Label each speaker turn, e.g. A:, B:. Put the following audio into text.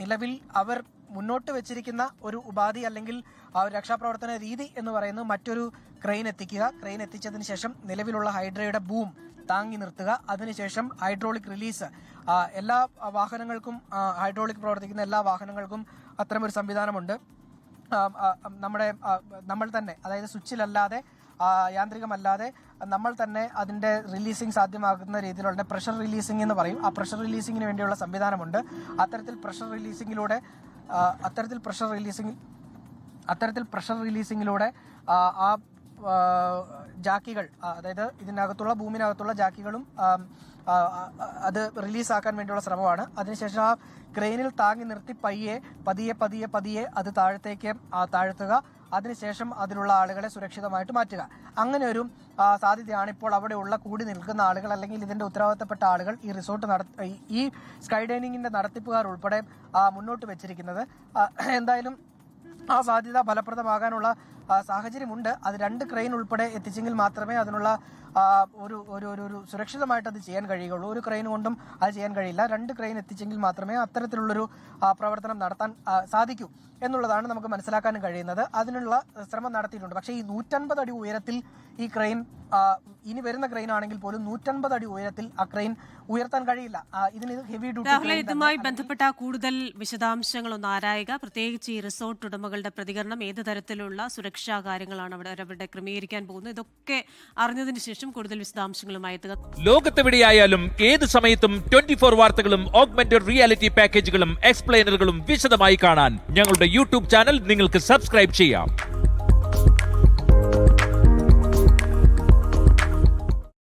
A: നിലവിൽ അവർ മുന്നോട്ട് വെച്ചിരിക്കുന്ന ഒരു ഉപാധി അല്ലെങ്കിൽ ആ ഒരു രക്ഷാപ്രവർത്തന രീതി എന്ന് പറയുന്നത് മറ്റൊരു ക്രെയിൻ എത്തിക്കുക. ക്രെയിൻ എത്തിച്ചതിന് ശേഷം നിലവിലുള്ള ഹൈഡ്രയുടെ ബൂം താങ്ങി നിർത്തുക. അതിനുശേഷം ഹൈഡ്രോളിക് റിലീസ് എല്ലാ വാഹനങ്ങൾക്കും ഹൈഡ്രോളിക് പ്രവർത്തിക്കുന്ന എല്ലാ വാഹനങ്ങൾക്കും അത്തരമൊരു സംവിധാനമുണ്ട്. നമ്മുടെ നമ്മൾ തന്നെ അതായത് സ്വിച്ചിലല്ലാതെ യാന്ത്രികമല്ലാതെ നമ്മൾ തന്നെ അതിന്റെ റിലീസിംഗ് സാധ്യമാകുന്ന രീതിയിലുള്ള പ്രഷർ റിലീസിംഗ് എന്ന് പറയും. ആ പ്രഷർ റിലീസിങ്ങിന് വേണ്ടിയുള്ള സംവിധാനമുണ്ട്. അത്തരത്തിൽ പ്രഷർ റിലീസിങ്ങിലൂടെ അത്തരത്തിൽ പ്രഷർ റിലീസിംഗ് അത്തരത്തിൽ പ്രഷർ റിലീസിങ്ങിലൂടെ ആ ജാക്കികൾ അതായത് ഇതിനകത്തുള്ള ഭൂമിനകത്തുള്ള ജാക്കികളും അത് റിലീസാക്കാൻ വേണ്ടിയുള്ള ശ്രമമാണ്. അതിനുശേഷം ആ ക്രെയിനിൽ താങ്ങി നിർത്തി പയ്യെ പതിയെ പതിയെ പതിയെ അത് താഴത്തേക്ക് താഴ്ത്തുക. അതിനുശേഷം അതിലുള്ള ആളുകളെ സുരക്ഷിതമായിട്ട് മാറ്റുക. അങ്ങനെ ഒരു സാധ്യതയാണ് ഇപ്പോൾ അവിടെയുള്ള കൂടി നിൽക്കുന്ന ആളുകൾ അല്ലെങ്കിൽ ഇതിന്റെ ഉത്തരവാദിത്തപ്പെട്ട ആളുകൾ ഈ റിസോർട്ട് നട ഈ- സ്കൈ ഡൈനിങ്ങിന്റെ നടത്തിപ്പുകാർ ഉൾപ്പെടെ മുന്നോട്ട് വെച്ചിരിക്കുന്നത്. എന്തായാലും ആ സാധ്യത ഫലപ്രദമാകാനുള്ള സാഹചര്യമുണ്ട്. അത് രണ്ട് ക്രെയിൻ ഉൾപ്പെടെ എത്തിച്ചെങ്കിൽ മാത്രമേ അതിനുള്ള ഒരു ഒരു ഒരു ഒരു സുരക്ഷിതമായിട്ട് അത് ചെയ്യാൻ കഴിയുകയുള്ളൂ. ഒരു ക്രെയിൻ കൊണ്ടും അത് ചെയ്യാൻ കഴിയില്ല. രണ്ട് ക്രെയിൻ എത്തിച്ചെങ്കിൽ മാത്രമേ അത്തരത്തിലുള്ളൊരു പ്രവർത്തനം നടത്താൻ സാധിക്കൂ എന്നുള്ളതാണ് നമുക്ക് മനസ്സിലാക്കാനും കഴിയുന്നത്. അതിനുള്ള ശ്രമം നടത്തിയിട്ടുണ്ട്. പക്ഷേ ഈ നൂറ്റൻപത് അടി ഉയരത്തിൽ ഈ ക്രെയിൻ ഇനി വരുന്ന ക്രെയിൻ ആണെങ്കിൽ പോലും നൂറ്റൻപത് അടി ഉയരത്തിൽ ആ ക്രെയിൻ ഉയർത്താൻ കഴിയില്ല. ഇതിന് ഹെവി ഡ്യൂട്ടി
B: ഇതുമായി ബന്ധപ്പെട്ട കൂടുതൽ വിശദാംശങ്ങൾ ഒന്ന് ആരായുക? പ്രത്യേകിച്ച് ഈ റിസോർട്ട് ഉടമകളുടെ പ്രതികരണം ഏത് തരത്തിലുള്ള സുരക്ഷാ കാര്യങ്ങളാണ് അവിടെ അവരുടെ ക്രമീകരിക്കാൻ പോകുന്നത്? ഇതൊക്കെ അറിഞ്ഞതിന് ശേഷം കൂടുതൽ വിശദാംശങ്ങളുമായി എത്തുക.
C: ലോകത്തെവിടെയായാലും ഏത് സമയത്തും ട്വന്റി ഫോർ വാർത്തകളും ഓഗ്മെന്റഡ് റിയാലിറ്റി പാക്കേജുകളും എക്സ്പ്ലെയിനറുകളും വിശദമായി കാണാൻ ഞങ്ങളുടെ യൂട്യൂബ് ചാനൽ നിങ്ങൾക്ക് സബ്സ്ക്രൈബ് ചെയ്യാം.